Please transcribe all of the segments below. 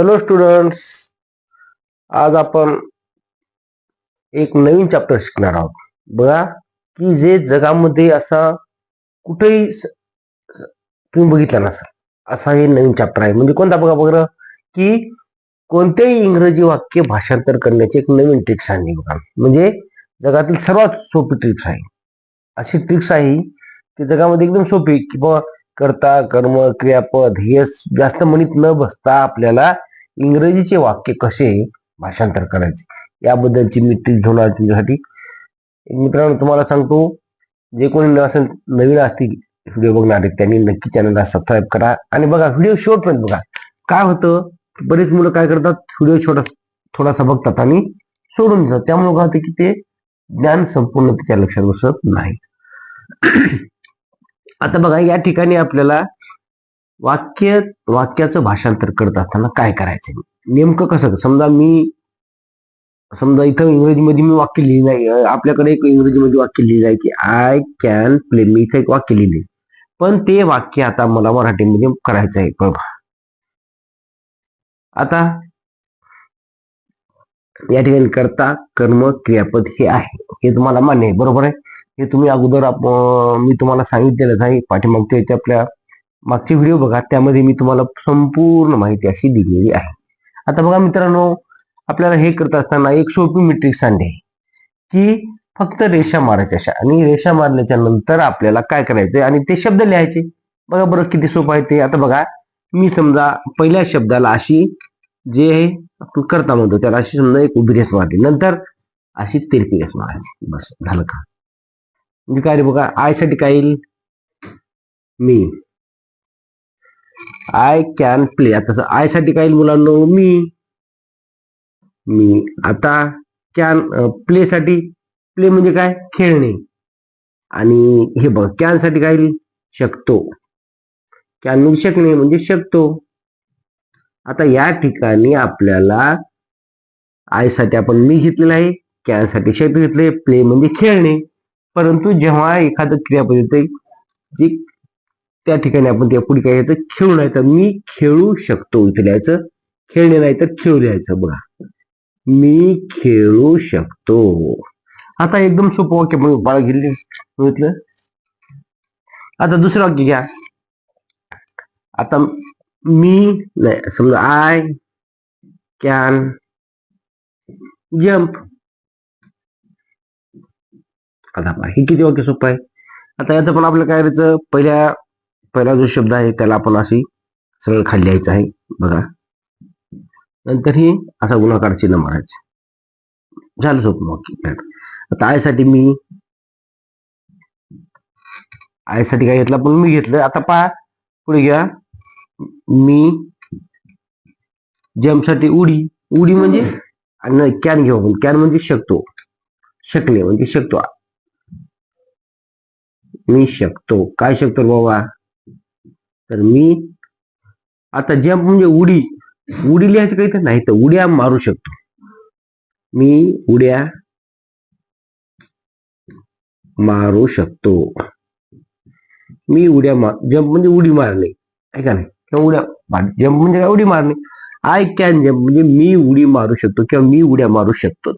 Hello students आज आपण एक नवीन चॅप्टर शिकणार आहोत. बघा की जे जगामध्ये असा कुठेही तुम्ही बघितला नसेल असा हे नवीन चॅप्टर आहे. म्हणजे कोणता बघा बघा की कोणतेही इंग्रजी वाक्य भाषांतर करण्याची एक नवीन ट्रिक्स आहे बघा. म्हणजे जगातील सर्वात सोपी ट्रिक्स आहे. अशी ट्रिक्स आहे की जगामध्ये एकदम सोपी की बाबा कर्ता कर्म क्रियापद हे जास्त म्हणीत न बसता आपल्याला इंग्रजीचे वाक्य कसे भाषांतर करायचे? याबद्दलची मी ट्रिक घेऊन आलो तुमच्यासाठी. मित्रांनो तुम्हाला सांगतो जे कोणी न असेल नवीन असतील व्हिडिओ बघणारे त्यांनी नक्की चॅनलला सबस्क्राईब करा आणि बघा व्हिडिओ शेवटपर्यंत बघा. काय होतं बरेच मुलं काय करतात व्हिडिओ छोटा थोडासा बघतात आणि सोडून देतात. त्यामुळे काय होतं की ते ज्ञान संपूर्ण त्याच्या लक्षात बसत नाही आता बघा या ठिकाणी आपल्याला वाक्य वाक्याचं भाषांतर करत असताना काय करायचं? नेमकं कसं समजा मी समजा इथं इंग्रजीमध्ये मी वाक्य लिहिलं नाही. आपल्याकडे एक इंग्रजीमध्ये वाक्य लिहिलं आहे की आय कॅन प्ले मी इथं एक वाक्य लिहिले पण ते वाक्य आता मला मराठीमध्ये करायचं आहे. बघा. आता या ठिकाणी करता कर्म क्रियापद हे आहे. हे तुम्हाला मान्य आहे. बरोबर आहे? हे तुम्ही अगोदर मी तुम्हाला सांगितलेलंच आहे. पाठीमागच्या याच्या आपल्या मागचे व्हिडिओ बघा त्यामध्ये मी तुम्हाला संपूर्ण माहिती अशी दिलेली आहे. आता बघा मित्रांनो आपल्याला हे करत असताना एक सोपी मेट्रिक सांगते. की फक्त रेषा मारायच्या अशा आणि रेषा मारल्याच्या नंतर आपल्याला काय करायचंय? आणि ते शब्द लिहायचे. बघा बरं किती सोपं आहे ते. आता बघा मी समजा पहिल्या शब्दाला अशी जे आहे आपण करता म्हणतो त्याला अशी समजा एक उभी रेस मारली नंतर अशी तिरपी रेस मारायची. बस झालं का? म्हणजे काय रे बघा आयसाठी काय येईल? मी. आय कॅन प्ले आता आयसाठी काय मुलांनो मुलांना मी मी आता कॅन प्ले साठी प्ले म्हणजे काय? खेळणे. आणि हे बघ कॅनसाठी काय शकतो. कॅन म्हणजे शकणे म्हणजे शकतो. आता या ठिकाणी आपल्याला आयसाठी आपण मी घेतलेलं आहे कॅनसाठी शब्द घेतले प्ले म्हणजे खेळणे. परंतु जेव्हा एखादं क्रियापद येते जे त्या ठिकाणी आपण त्या पुढे काय घ्यायचं? खेळू नाही तर मी खेळू शकतो इथे लिहायचं. खेळणे नाही तर खेळू लिहायचं बघा. मी खेळू शकतो. आता एकदम सोपं वाक्य म्हणून बाळ गेले. बघितलं? आता दुसरं वाक्य घ्या. आता मी नाही समजा आय कॅन जम्प आता हे किती वाक्य सोपं आहे? आता याचं पण आपलं काय करायचं पहिल्या पहिला जो शब्द आहे त्याला आपण अशी सरळ खाली लिहायचं आहे. बघा. नंतर ही असा गुणाकार चिन्ह मारायचं. झालं सोपं मग. आता आयसाठी मी आयसाठी काय घेतलं? पण मी घेतलं. आता पहा. पुढे घ्या. मी जमसाठी उडी. उडी म्हणजे आणि कॅन घेऊ आपण. कॅन म्हणजे शकतो. शकणे म्हणजे शकतो. मी शकतो. काय शकतो बाबा? तर मी आता जंप म्हणजे उडी उडी लिहायचं काही तर नाही तर उड्या मारू शकतो. मी उड्या मारू शकतो. मी उड्या मार जंप म्हणजे उडी मारणे आहे का नाही? किंवा उड्या जंप म्हणजे काय? उडी मारणे. आय कॅन जंप म्हणजे मी उडी मारू शकतो किंवा मी उड्या मारू शकतो.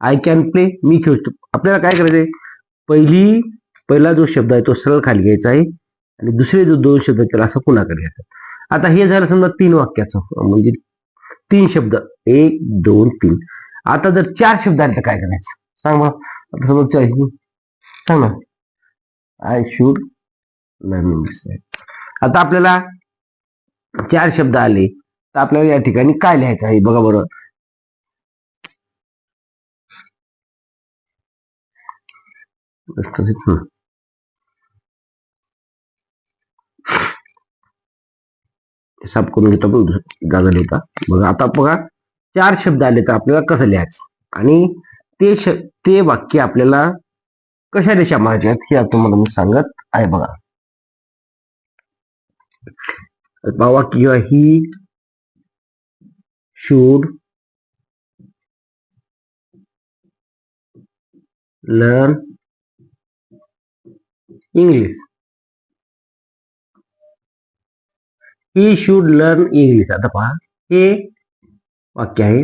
आय कॅन प्ले मी खेळू शकतो आपल्याला काय करायचंय? पहिली पहिला जो शब्द आहे तो सरळ खाली घ्यायचा आहे. आणि दुसरे जो दोन शब्द त्याला असं पुन्हा घ्यायचं आता हे झालं समजा तीन वाक्याचं. म्हणजे तीन शब्द. एक दोन तीन. आता जर चार शब्द आले तर काय करायचं? सांग बघा आता समजा सांग ना. आय शूड लर्न आता आपल्याला चार शब्द आले तर आपल्याला या ठिकाणी काय लिहायचं आहे? बघा बरं. हं. साफ करून घेतो आपण जागा होता. बघा आता बघा चार शब्द आले तर आपल्याला कसं लिहायचं? आणि ते श ते वाक्य आपल्याला कशा रेषा मारायच्या आहेत हे आता तुम्हाला मी सांगत आहे बघा. आता वाक्य he should learn English he should learn English आता पहा. हे वाक्य आहे.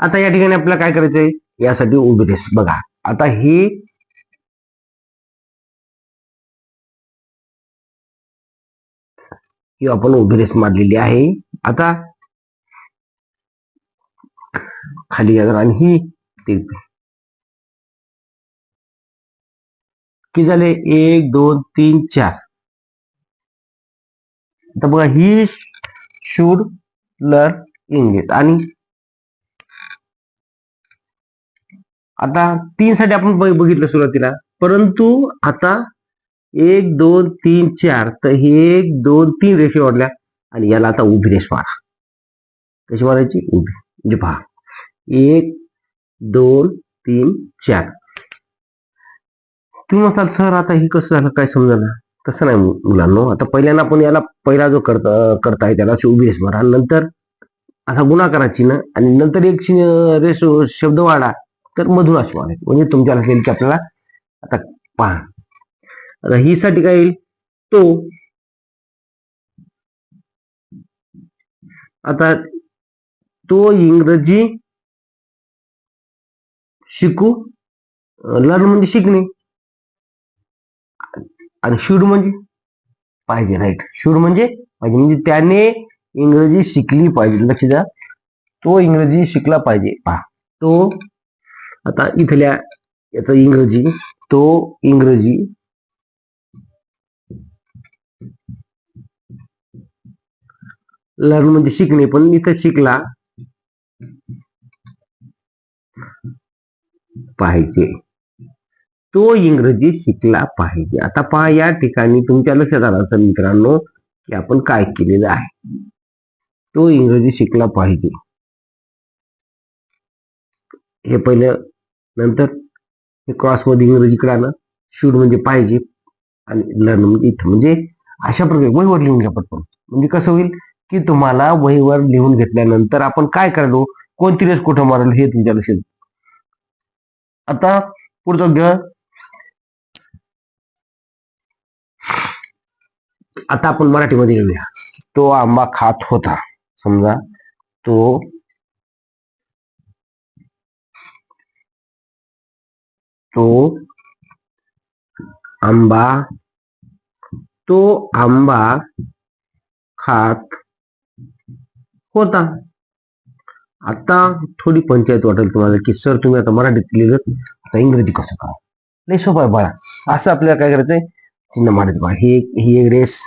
आता या ठिकाणी आपल्याला काय करायचंय? यासाठी उभी बघा. आता हे ही आपण उभी रेस मारलेली आहे. आता खाली या आणि ही किती झाले? एक दोन तीन चार. तर बघा ही शुड लर्न इंग्लिश आणि आता तीन साठी आपण बघितलं सुरुवातीला. परंतु आता एक दोन तीन चार. तर हे एक दोन तीन रेषे वाढल्या आणि याला आता उभी रेष मारा. कशी मारायची? उभी. म्हणजे पहा. एक दोन तीन चार. तुम्ही म्हणाल सर आता हे कसं झालं? काय समजा तसं नाही मुलांनो. आता पहिल्यांदा आपण याला पहिला जो करता करताय त्याला अशी उभी रेष मारा. आणि नंतर असा गुणाकाराची ना आणि नंतर एक रेश शब्द वाढा. तर मधून अशी मारायची म्हणजे तुमच्या लक्षात की आपल्याला आता पहा. आता ही साठी काय येईल? तो आता तो इंग्रजी शिकू लर्न म्हणजे शिकणे. आणि शूड म्हणजे? पाहिजे राईट शूड म्हणजे? पाहिजे. म्हणजे त्याने इंग्रजी शिकली पाहिजे. लक्ष द्या. तो इंग्रजी शिकला पाहिजे. पहा. तो आता इथल्या याचं इंग्रजी. तो इंग्रजी. लर्न म्हणजे शिकणे पण इथं शिकला पाहिजे. तो इंग्रजी शिकला पाहिजे. आता पहा या ठिकाणी तुमच्या लक्षात आलं असेल मित्रांनो की आपण काय केलेलं आहे? तो इंग्रजी शिकला पाहिजे. हे पहिलं नंतर क्रॉसमध्ये मध्ये इंग्रजीकडे आलं. शूड म्हणजे पाहिजे आणि लर्न म्हणजे इथं. म्हणजे अशा प्रकारे वहीवर लिहून घ्या पटकन. म्हणजे कसं होईल की तुम्हाला वहीवर लिहून घेतल्यानंतर आपण काय करायलो? कोणती रेस कुठं मारल हे तुमच्या लक्षात आता पुढचं घ्या. आता आपण मराठीमध्ये लिहूया तो आंबा खात होता. समजा तो तो आंबा तो आंबा खात होता. आता थोडी पंचायत वाटेल तुम्हाला की सर तुम्ही आता मराठीत लिहिलं आता इंग्रजी कसं करा नाही सोपं आहे बाळा. असं आपल्याला काय करायचंय? चिन्ह मारायचं बाळा ही एक- ही एक रेस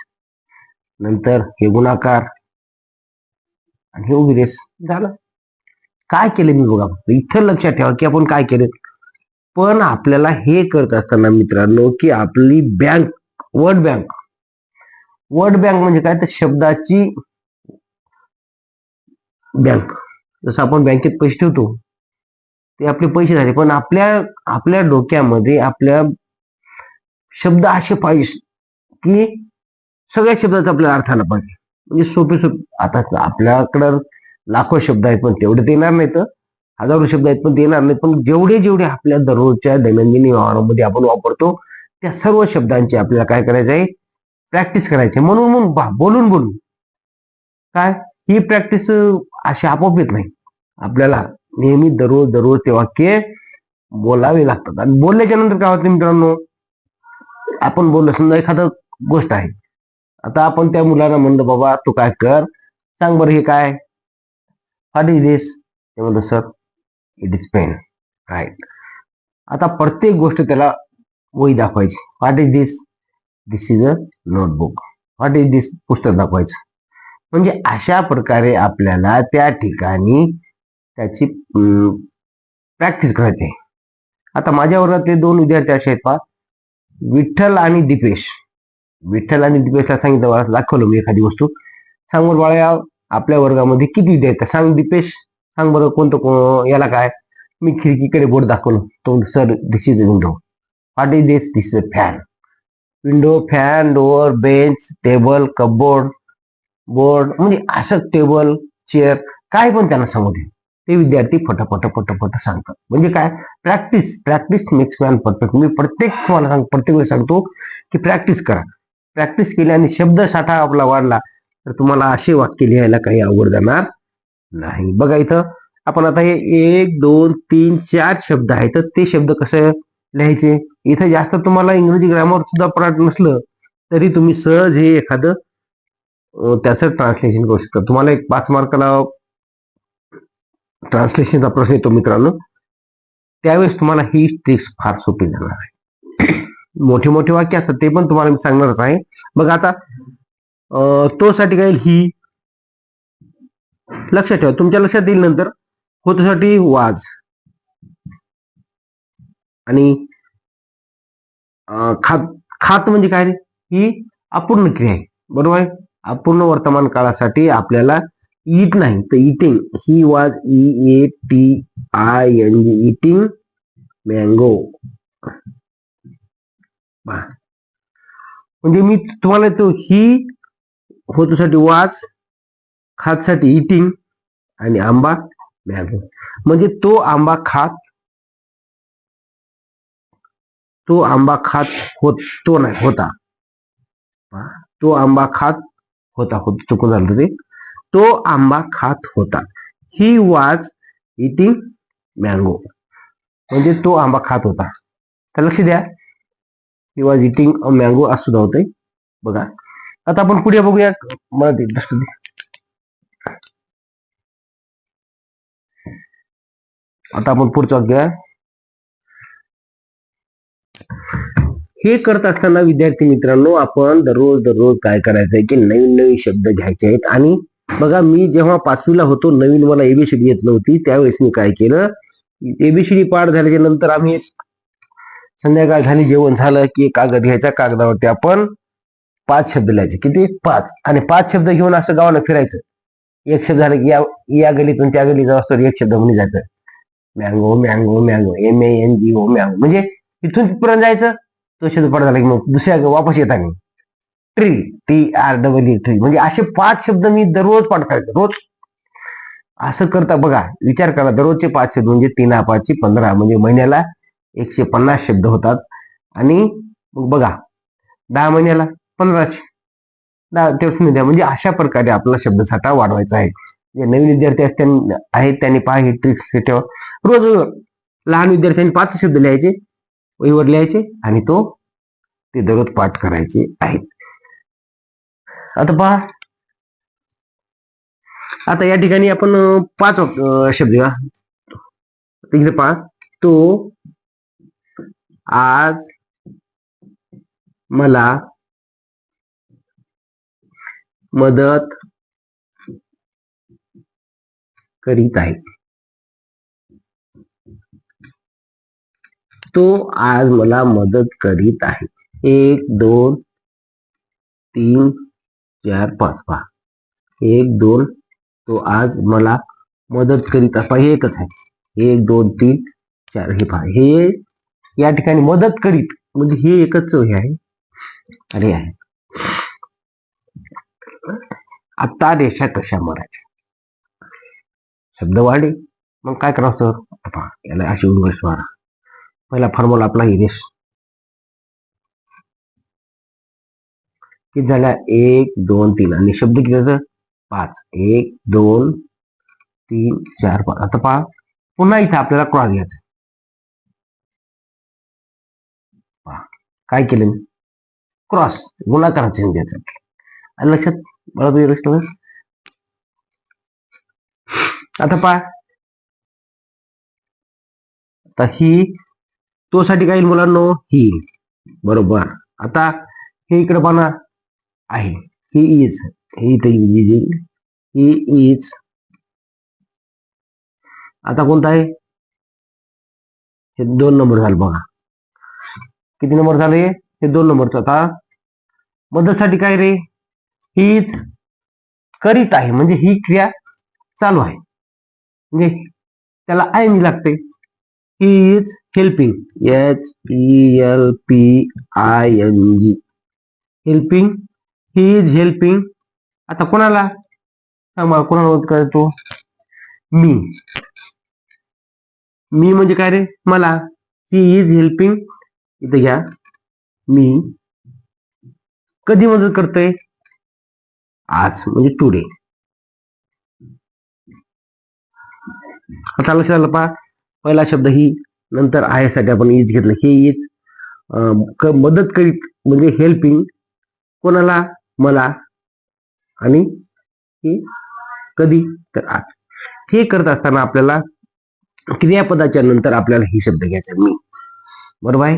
नंतर हे गुणाकार आणि हे उभी रेस झालं. काय केलं मी बघा फक्त. इथं लक्षात ठेवा की आपण काय केलं. पण आपल्याला हे करत असताना मित्रांनो की आपली bank word bank word bank म्हणजे काय? तर शब्दाची बँक जसं आपण बँकेत पैसे ठेवतो ते आपले पैसे झाले. पण आपल्या आपल्या डोक्यामध्ये आपल्या शब्द असे पाहिजे की सगळ्या शब्दाचा आपल्याला अर्थ आला पाहिजे. म्हणजे सोपे सोपे आता आपल्याकडं लाखो शब्द आहेत पण तेवढे ते येणार नाहीत. हजारो शब्द आहेत पण ते येणार नाहीत. पण जेवढे जेवढे आपल्या दररोजच्या दैनंदिन व्यवहारामध्ये आपण वापरतो त्या सर्व शब्दांची आपल्याला काय करायचं आहे? प्रॅक्टिस करायची. आहे. म्हणून म्हणून बा- बोलून बोलून. काय? ही प्रॅक्टिस अशी आपोआप येत नाही. आपल्याला नेहमी दररोज दररोज ते वाक्य बोलावे लागतात. आणि बोलल्याच्या नंतर काय होतं मित्रांनो? आपण बोललो समजा एखादं गोष्ट आहे. आता आपण त्या मुलाला म्हणलं बाबा तू काय कर? सांग बरं हे काय? व्हॉट इज दिस ते म्हणतो sir it is pen right आता प्रत्येक गोष्ट त्याला वही दाखवायची. What is this this is a notebook what is this पुस्तक दाखवायचं. म्हणजे अशा प्रकारे आपल्याला त्या ठिकाणी त्याची प्रॅक्टिस करायची आता माझ्या वर्गातले दोन विद्यार्थी असे आहेत पहा. विठ्ठल आणि दिपेश विठ्ठल आणि दिपेशला सांगितलं मला दाखवलं मी एखादी वस्तू. सांग बरं बाळा या आपल्या वर्गामध्ये किती द्यायचं सांग दिपेश सांग बरं कोणतं को- याला काय? मी खिडकीकडे बोर्ड दाखवलं. तो sir this is window what is this this is fan window fan door bench table cupboard board म्हणजे असं टेबल चेअर काय पण त्यांना सांगू दे. ते विद्यार्थी फटाफट फटाफट सांगतात. म्हणजे काय? Practice practice makes man perfect मी प्रत्येक तुम्हाला सांग प्रत्येक वेळेस सांगतो की प्रॅक्टिस करा. प्रॅक्टिस केल्याने शब्द साठा आपला वाढला तर तुम्हाला असे वाक्य लिहायला काही आवड जाणार नाही. बघा इथं आपण आता हे एक दोन तीन चार शब्द आहेत तर ते शब्द कसे लिहायचे? इथं जास्त तुम्हाला इंग्रजी ग्रामर सुद्धा पराट नसलं तरी तुम्ही सहज हे एखादं त्याचं ट्रान्सलेशन करू शकता. तुम्हाला एक पाच मार्काला ट्रान्सलेशनचा प्रश्न येतो मित्रांनो. त्यावेळेस तुम्हाला ही ट्रिक्स फार सोपी जाणार आहे. मोठे मोठे वाक्य असतात ते पण तुम्हाला मी सांगणारच आहे. बघ आता तो साठी काय ही? लक्षात ठेवा तुमच्या लक्षात येईल नंतर. होतोसाठी वाज. आणि खात खात म्हणजे काय रे? ही अपूर्ण क्रिया आहे. बरोबर आहे? अपूर्ण वर्तमान काळासाठी आपल्याला ईट नाही तर eating he was E A T I N G eating mango म्हणजे मी तुम्हाला तो ही होतोसाठी वाच खातसाठी इटिंग आणि आंबा मॅगो म्हणजे तो आंबा खात तो आंबा खात होत तो नाही होता. तो आंबा खात होता होत चुकून झालं ते. तो आंबा खात होता. ही वाज इटिंग मँगो म्हणजे तो आंबा खात होता. तर लक्ष द्या. He was eating a mango असं सुद्धा होतंय. बघा. आता आपण पुढे बघूया मला ते लक्ष दे. आता आपण पुढचं वाक्य. हे करत असताना विद्यार्थी मित्रांनो आपण दररोज दररोज काय करायचंय की नवीन नवीन शब्द घ्यायचे आहेत आणि बघा मी जेव्हा पाचवीला होतो नवीन मला एबीसीडी येत नव्हती त्यावेळेस मी काय केलं? एबीसीडी पाठ झाल्याच्यानंतर आम्ही संध्याकाळ झाली जेवण झालं की कागद घ्यायचा कागदावरती आपण पाच शब्द लिहायचे. किती? पाच. आणि पाच शब्द घेऊन असं गावाला फिरायचं. एक शब्द झालं की या या गलीतून त्या गली जाऊ एक शब्द म्हणून जायचं. Mango mango mango M A N G O mango. म्हणजे इथून तिथपर्यंत जायचं तो शब्द पडत झाला की मग दुसऱ्या वापस येताना. Tree T R double E tree म्हणजे असे पाच शब्द मी दररोज पाठ करायचो रोज. असं करता बघा विचार करा दररोजचे पाच शब्द म्हणजे तीन पाचशे पंधरा म्हणजे महिन्याला एकशे पन्नास शब्द होतात. आणि मग बघा दहा महिन्याला पंधराशे. दहा तेवढं द्या. म्हणजे अशा प्रकारे आपला शब्दसाठा वाढवायचा आहे. जे नवीन विद्यार्थी असतात आहेत त्यांनी पहा ही ट्रिक्स ठेवा रोज लहान विद्यार्थ्यांनी पाच शब्द लिहायचे वहीवर लिहायचे आणि तो ते दररोज पाठ करायचे आहेत. आता पहा. आता या ठिकाणी आपण पाच शब्द घेऊया तिकडे पहा. तो आज मला मदत करीत आहे. तो आज मला मदत करीत आहे. एक दोन तीन चार पाच पहा एक दोन तो आज मला मदत करीत आहे पहा, हे एकच आहे. एक दोन तीन चार हे पहा हे या ठिकाणी मदत करीत म्हणजे हे एकच हे आहे. अरे आहे. आता रेषा कशा मारायच्या शब्द वाढे मग काय करावं सर? पहा याला अशी उंगस मारा पहिला फॉर्म्युला आपला ही रेष किती झाल्या एक दोन तीन. आणि शब्द किती होतं? पाच. एक दोन तीन चार पाच. आता पहा. पुन्हा इथे आपल्याला क्रॉस घ्यायचा पहा, काय केलं मी? क्रॉस गुणाकाराचे द्यायचं आणि लक्षात मला तुझ्या लक्षात आता पहा. आता ही तो साठी काय मुलांनो? ही. बरोबर. आता हे इकडे पाहणार आहे. ही इज हे इथे येईल ही इज आता कोणता आहे? हे दोन नंबर झालं बघा. किती नंबर झाले? हे दोन नंबरचं आता मदतसाठी काय रे? हीच करीत आहे. म्हणजे ही क्रिया चालू आहे. म्हणजे त्याला आय लागते. He is helping H E L P I N G helping he is helping आता कोणाला? कोणाला मदत करतो? मी. मी म्हणजे काय रे? मला. ही इज हेल्पिंग इथं घ्या. मी. कधी मदत करतोय? आज म्हणजे टुडे आता लक्षात आलं पहा. पहिला शब्द ही नंतर आहे आपण इज घेतलं. हे इज मदत करीत म्हणजे हेल्पिंग कोणाला? मला. आणि हे कधी तर आज हे करत असताना आपल्याला क्रियापदाच्या नंतर आपल्याला हे शब्द घ्यायचा. मी. बरोबर आहे?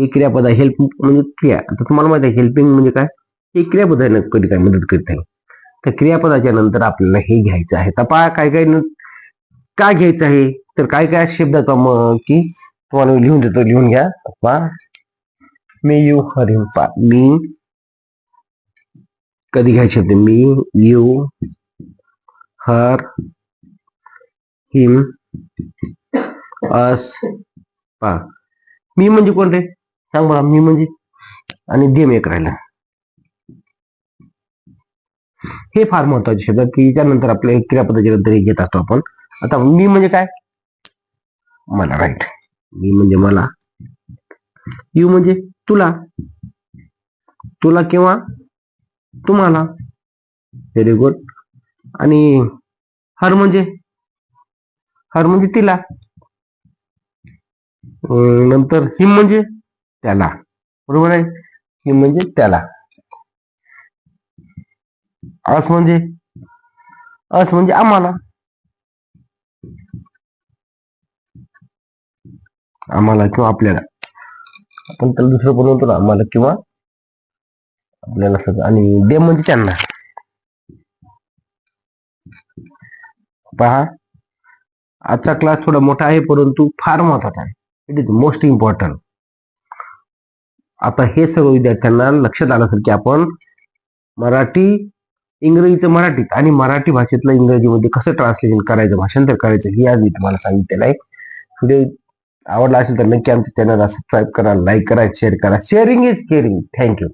हे क्रियापद आहे हेल्प म्हणजे क्रिया. आता तुम्हाला माहिती आहे हेल्पिंग म्हणजे काय? हे क्रियापद आहे कधी काय मदत करीत आहे तर क्रियापदाच्या नंतर आपल्याला हे घ्यायचं आहे. तपा काय काय न- काय घ्यायचं आहे? तर काय काय शब्द मग की तुम्हाला लिहून देतो लिहून घ्या. पा मी यू हर पा. मी कधी घ्यायचे होते? मी यू हर हिम अस पा. मी म्हणजे कोण रे? सांग मला मी म्हणजे? आणि देम एक राहिला. हे फार महत्त्वाचे शब्द की त्यानंतर आपल्या क्रियापदाच्या नंतर हे घेत असतो आपण. आता मी म्हणजे काय? मला राईट मी म्हणजे मला. यू म्हणजे तुला. तुला किंवा तुम्हाला. व्हेरी गुड आणि हर म्हणजे? हर म्हणजे तिला. नंतर हिम म्हणजे? त्याला. बरोबर आहे? हिम म्हणजे त्याला. अस म्हणजे? अस म्हणजे आम्हाला. आम्हाला किंवा आपल्याला. आपण त्याला दुसरं बनवतो ना? आम्हाला किंवा आपल्याला सगळं. आणि दे म्हणजे त्यांना. पहा. आजचा क्लास थोडा मोठा आहे परंतु फार महत्त्वाचा आहे. इट इज मोस्ट इम्पॉर्टंट आता हे सर्व विद्यार्थ्यांना लक्षात आलं असेल की आपण मराठी इंग्रजीचं मराठीत आणि मराठी भाषेतलं इंग्रजीमध्ये कसं ट्रान्सलेशन करायचं भाषांतर करायचं हे आज मी तुम्हाला सांगितलेलं आहे. व्हिडिओ आवडला असेल तर नक्की आमच्या चॅनलला सबस्क्राईब करा लाईक करा शेअर करा. Sharing is caring thank you